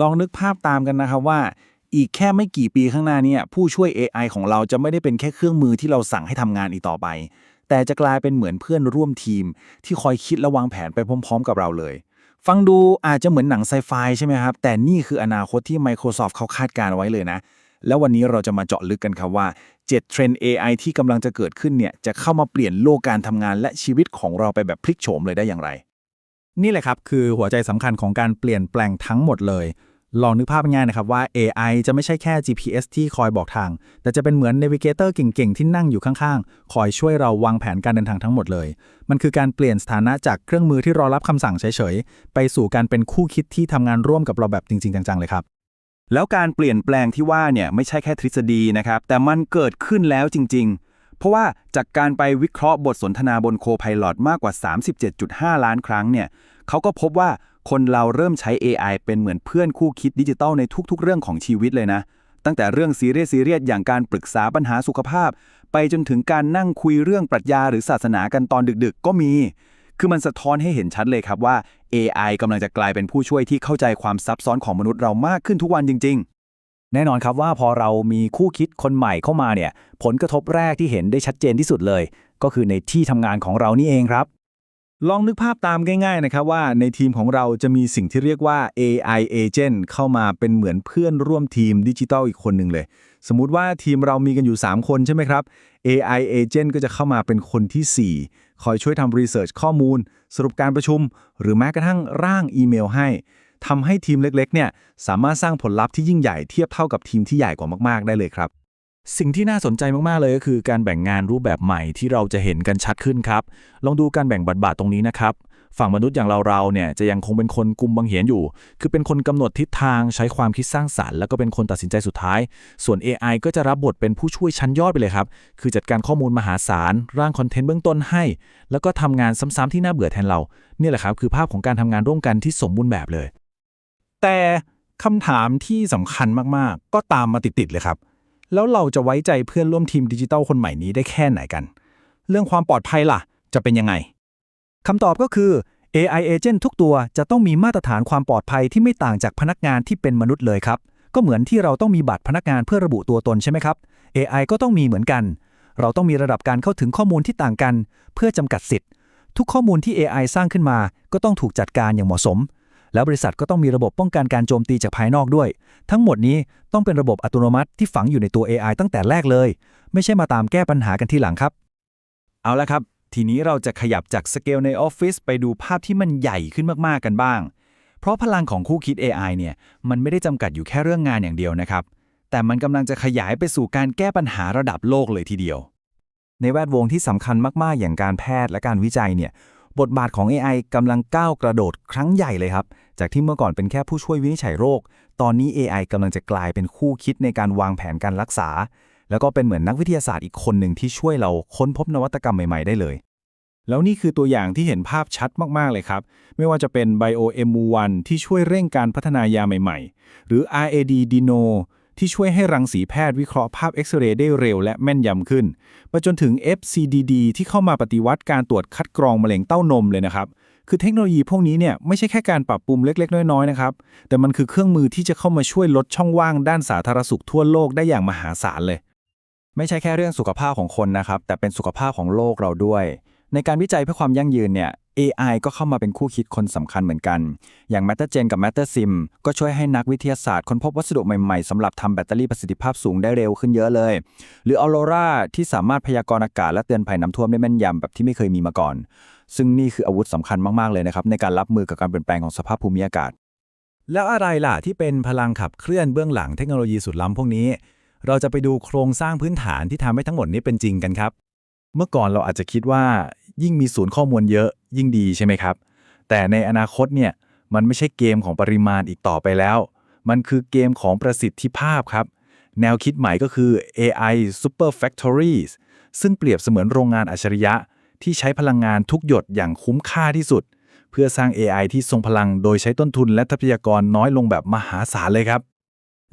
ลองนึกภาพตามกันนะครับว่า อีกแค่ไม่กี่ปีข้างหน้าเนี่ยผู้ช่วย AI ของเราจะไม่ได้เป็นแค่เครื่องมือที่เราสั่งให้ทำงานอีกต่อไป แต่จะกลายเป็นเหมือนเพื่อนร่วมทีม ที่คอยคิดและวางแผนไปพร้อม ๆ กับเราเลย ฟังดูอาจจะเหมือนหนังไซไฟใช่ไหมครับ แต่นี่คืออนาคตที่ Microsoft เขาคาดการไว้เลยนะ แล้ววันนี้เราจะมาเจาะลึกกันครับว่า7เทรนด์ AI ที่กำลังจะเกิดขึ้นเนี่ยจะเข้ามาเปลี่ยนโลกการทำงานและชีวิตของเราไปแบบพลิกโฉมเลยได้อย่างไร นี่แหละครับคือหัวใจสำคัญของการเปลี่ยนแปลงทั้งหมดเลย ลองนึกภาพง่ายๆนะครับว่า AI จะไม่ใช่แค่ GPS ที่คอยบอกทาง แต่จะเป็นเหมือน Navigator เก่งๆ ที่นั่งอยู่ข้างๆ คอยช่วยเราวางแผนการเดินทางทั้งหมดเลย มันคือการเปลี่ยนสถานะจากเครื่องมือที่รอรับคำสั่งเฉยๆ ไปสู่การเป็นคู่คิดที่ทำงานร่วมกับเราแบบจริงๆ จังๆ เลยครับแล้วการเปลี่ยนแปลงที่ว่าเนี่ยไม่ใช่แค่ทฤษฎีนะครับแต่มันเกิดขึ้นแล้วจริงๆ เพราะว่าจากการไปวิเคราะห์บทสนทนาบนโคไพลอตมากกว่า 37.5 ล้านครั้งเนี่ยเขาก็พบว่าคนเราเริ่มใช้ AI เป็นเหมือนเพื่อนคู่คิดดิจิทัลในทุกๆ เรื่องของชีวิตเลยนะ ตั้งแต่เรื่องซีเรียสซีเรียสอย่างการปรึกษาปัญหาสุขภาพ ไปจนถึงการนั่งคุยเรื่องปรัชญาหรือศาสนากันตอนดึกๆ ก็มี คือมันสะท้อนให้เห็นชัดเลยครับว่า AI กำลังจะกลายเป็นผู้ช่วยที่เข้าใจความซับซ้อนของมนุษย์เรามากขึ้นทุกวันจริงๆ แน่นอนครับว่าพอเรามีคู่คิดคนใหม่เข้ามาเนี่ย ผลกระทบแรกที่เห็นได้ชัดเจนที่สุดเลย ก็คือในที่ทำงานของเรานี่เองครับ ลองนึกภาพตามง่าย ๆ นะครับว่าในทีมของเราจะมีสิ่งที่เรียกว่า AI agent เข้ามาเป็นเหมือนเพื่อนร่วมทีมดิจิทัลอีกคนหนึ่งเลย สมมุติว่าทีมเรามีกันอยู่ 3 คนใช่ไหมครับ AI agent ก็จะเข้ามาเป็นคนที่ 4 คอยช่วยทำรีเสิร์ชข้อมูล สรุปการประชุม หรือแม้กระทั่งร่างอีเมลให้ ทำให้ทีมเล็กๆ เนี่ยสามารถสร้างผลลัพธ์ที่ยิ่งใหญ่เทียบเท่ากับทีมที่ใหญ่กว่ามากๆ ได้เลยครับ สิ่งที่น่าสนใจมากๆ เลยก็คือการแบ่งงานรูปแบบใหม่ที่เราจะเห็นกันชัดขึ้นครับ ลองดูการแบ่งบทบาทตรงนี้นะครับ ฝั่งมนุษย์อย่างเราๆ เนี่ยจะยังคงเป็นคนกลุ่มบังเหียนอยู่ คือเป็นคนกำหนดทิศทางใช้ความคิดสร้างสรรค์แล้วก็เป็นคนตัดสินใจสุดท้าย ส่วน AI ก็จะรับบทเป็นผู้ช่วยชั้นยอดไปเลยครับ คือจัดการข้อมูลมหาศาล ร่างคอนเทนต์เบื้องต้นให้ แล้วก็ทำงานซ้ำๆที่น่าเบื่อแทนเรา เนี่ยแหละครับคือภาพของการทำงานร่วมกันที่สมบูรณ์แบบเลย แต่คำถามที่สำคัญมากๆ ก็ตามมาติดๆเลยครับ แล้วเราจะไว้ใจเพื่อนร่วมทีมดิจิทัลคนใหม่นี้ได้แค่ไหนกัน เรื่องความปลอดภัยล่ะ จะเป็นยังไงคำตอบก็คือ AI agent ทุกตัวจะต้องมีมาตรฐานความปลอดภัยที่ไม่ต่างจากพนักงานที่เป็นมนุษย์เลยครับ ก็เหมือนที่เราต้องมีบัตรพนักงานเพื่อระบุตัวตนใช่ไหมครับ AI ก็ต้องมีเหมือนกัน เราต้องมีระดับการเข้าถึงข้อมูลที่ต่างกัน เพื่อจำกัดสิทธิ์ ทุกข้อมูลที่ AI สร้างขึ้นมา ก็ต้องถูกจัดการอย่างเหมาะสม แล้วบริษัทก็ต้องมีระบบป้องกันการโจมตีจากภายนอกด้วย ทั้งหมดนี้ต้องเป็นระบบอัตโนมัติที่ฝังอยู่ในตัว AI ตั้งแต่แรกเลย ไม่ใช่มาตามแก้ปัญหากันทีหลังครับ เอาละครับ ทีนี้เราจะขยับจากสเกลในออฟฟิศไปดูภาพที่มันใหญ่ขึ้นมากๆกันบ้าง เพราะพลังของคู่คิด AI เนี่ยมันไม่ได้จำกัดอยู่แค่เรื่องงานอย่างเดียวนะครับ แต่มันกำลังจะขยายไปสู่การแก้ปัญหาระดับโลกเลยทีเดียว ในแวดวงที่สำคัญมากๆอย่างการแพทย์และการวิจัยเนี่ย บทบาทของ AI กำลังก้าวกระโดดครั้งใหญ่เลยครับ จากที่เมื่อก่อนเป็นแค่ผู้ช่วยวินิจฉัยโรค ตอนนี้ AI กำลังจะกลายเป็นคู่คิดในการวางแผนการรักษา แล้วก็เป็นเหมือนนักวิทยาศาสตร์อีกคนหนึ่งที่ช่วยเราค้นพบนวัตกรรมใหม่ ๆ ได้เลย แล้วนี่คือตัวอย่างที่เห็นภาพชัดมากๆเลยครับ ไม่ว่าจะเป็น BioM1 ที่ช่วยเร่งการพัฒนายาใหม่ ๆ หรือ RAD Dino ที่ช่วยให้รังสีแพทย์วิเคราะห์ภาพเอ็กซเรย์ได้เร็วและแม่นยำขึ้น ไปจนถึง FCDD ที่เข้ามาปฏิวัติการตรวจคัดกรองมะเร็งเต้านมเลยนะครับ คือเทคโนโลยีพวกนี้เนี่ยไม่ใช่แค่การปรับปรุงเล็ก ๆ น้อยๆนะครับ แต่มันคือเครื่องมือที่จะเข้ามาช่วยลดช่องว่างด้านสาธารณสุขทั่วโลกได้อย่างมหาศาลเลย ไม่ใช่แค่เรื่องสุขภาพของคนนะครับ แต่เป็นสุขภาพของโลกเราด้วย ในการวิจัยเพื่อความยั่งยืนเนี่ย AI ก็เข้ามาเป็นคู่คิดคนสำคัญเหมือนกัน อย่าง MatterGen กับ MatterSim ก็ช่วยให้นักวิทยาศาสตร์ค้นพบวัสดุใหม่ๆสำหรับทำแบตเตอรี่ประสิทธิภาพสูงได้เร็วขึ้นเยอะเลย หรือ Aurora ที่สามารถพยากรณ์อากาศและเตือนภัยน้ำท่วมได้แม่นยำแบบที่ไม่เคยมีมาก่อน ซึ่งนี่คืออาวุธสำคัญมากๆเลยนะครับในการรับมือกับการเปลี่ยนแปลงของสภาพภูมิอากาศ แล้วอะไรล่ะที่เป็นพลังขับเคลื่อนเบื้องหลังเทคโนโลยีสุดล้ำพวกนี้ เราจะไปดูโครงสร้างพื้นฐานที่ทำให้ทั้งหมดนี้เป็นจริงกันครับ เมื่อก่อนเราอาจจะคิดว่า ยิ่งมีศูนย์ข้อมูลเยอะ ยิ่งดีใช่ไหมครับ แต่ในอนาคตเนี่ยมันไม่ใช่เกมของปริมาณอีกต่อไปแล้ว มันคือเกมของประสิทธิภาพครับ แนวคิดใหม่ก็คือ AI Super Factories ซึ่งเปรียบเสมือนโรงงานอัจฉริยะ ที่ใช้พลังงานทุกหยดอย่างคุ้มค่าที่สุด เพื่อสร้าง AI ที่ทรงพลังโดยใช้ต้นทุนและทรัพยากรน้อยลงแบบมหาศาลเลยครับ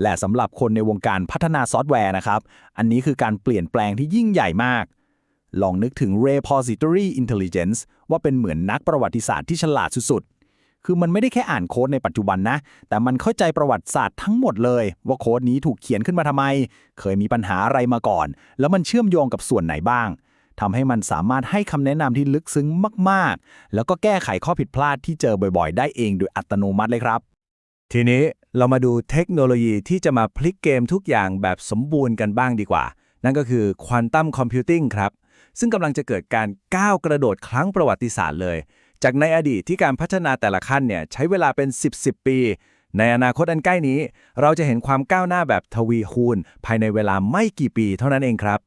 และสำหรับคนในวงการพัฒนาซอฟต์แวร์นะครับ อันนี้คือการเปลี่ยนแปลงที่ยิ่งใหญ่มาก ลองนึกถึง Repository Intelligence ว่าเป็นเหมือนนักประวัติศาสตร์ที่ฉลาดสุดๆ คือมันไม่ได้แค่อ่านโค้ดในปัจจุบันนะ แต่มันเข้าใจประวัติศาสตร์ทั้งหมดเลย ว่าโค้ดนี้ถูกเขียนขึ้นมาทำไม เคยมีปัญหาอะไรมาก่อน แล้วมันเชื่อมโยงกับส่วนไหนบ้างทำให้มันสามารถให้คำแนะนำที่ลึกซึ้งมาก ๆ แล้วก็แก้ไขข้อผิดพลาดที่เจอบ่อยๆ ได้เองโดยอัตโนมัติเลยครับ ทีนี้เรามาดูเทคโนโลยีที่จะมาพลิกเกมทุกอย่างแบบสมบูรณ์กันบ้างดีกว่า นั่นก็คือควอนตัมคอมพิวติ้งครับ ซึ่งกำลังจะเกิดการก้าวกระโดดครั้งประวัติศาสตร์เลย จากในอดีตที่การพัฒนาแต่ละขั้นเนี่ยใช้เวลาเป็น 10 10 ปี ในอนาคตอันใกล้นี้ เราจะเห็นความก้าวหน้าแบบทวีคูณ ภายในเวลาไม่กี่ปีเท่านั้นเองครับ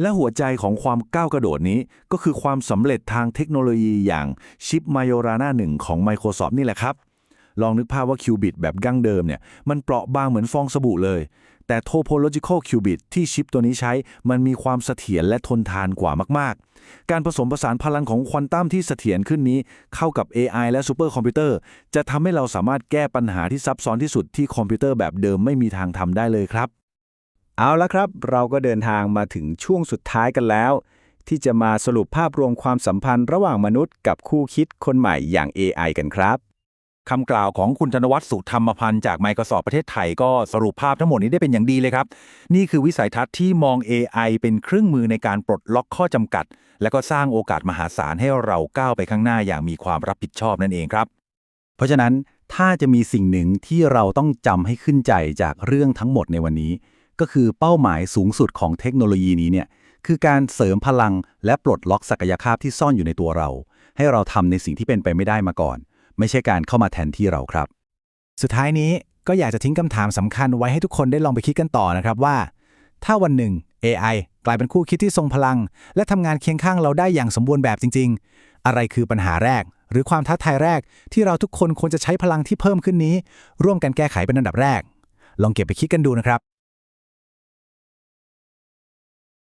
และหัวใจของความก้าวกระโดดนี้ ก็คือความสำเร็จทางเทคโนโลยีอย่างชิป Majorana 1ของ Microsoft นี่แหละครับ ลองนึกภาพว่าคิวบิตแบบดั้งเดิมเนี่ยมันเปราะบางเหมือนฟองสบู่เลย แต่ Topological Qubit ที่ชิปตัวนี้ใช้มันมีความเสถียรและทนทานกว่ามากๆ การผสมผสานพลังของควอนตัมที่เสถียรขึ้นนี้เข้ากับ AI และซูเปอร์คอมพิวเตอร์จะทำให้เราสามารถแก้ปัญหาที่ซับซ้อนที่สุดที่คอมพิวเตอร์แบบเดิมไม่มีทางทำได้เลยครับ เอาละครับ เราก็เดินทางมาถึงช่วงสุดท้ายกันแล้วที่จะมาสรุปภาพรวมความสัมพันธ์ระหว่างมนุษย์กับคู่คิดคนใหม่อย่าง AI กันครับ คำกล่าวของคุณธนวัฒน์สุธรรมพันธ์จาก Microsoft ประเทศไทยก็สรุปภาพทั้งหมดนี้ได้เป็นอย่างดีเลยครับ นี่คือวิสัยทัศน์ที่มอง AI เป็นเครื่องมือในการปลดล็อกข้อจำกัด และก็สร้างโอกาสมหาศาลให้เราก้าวไปข้างหน้าอย่างมีความรับผิดชอบนั่นเองครับ เพราะฉะนั้นถ้าจะมีสิ่งหนึ่งที่เราต้องจำให้ขึ้นใจจากเรื่องทั้งหมดในวันนี้ ก็คือเป้าหมายสูงสุดของเทคโนโลยีนี้เนี่ยคือการเสริมพลังและปลดล็อกศักยภาพที่ซ่อนอยู่ในตัวเรา ให้เราทำในสิ่งที่เป็นไปไม่ได้มาก่อน ไม่ใช่การเข้ามาแทนที่เราครับ สุดท้ายนี้ก็อยากจะทิ้งคำถามสำคัญไว้ให้ทุกคนได้ลองไปคิดกันต่อนะครับว่า ถ้าวันหนึ่ง AI กลายเป็นคู่คิดที่ทรงพลัง และทำงานเคียงข้างเราได้อย่างสมบูรณ์แบบจริง ๆ อะไรคือปัญหาแรก หรือความท้าทายแรก ที่เราทุกคนควรจะใช้พลังที่เพิ่มขึ้นนี้ ร่วมกันแก้ไขเป็นอันดับแรก ลองเก็บไปคิดกันดูนะครับ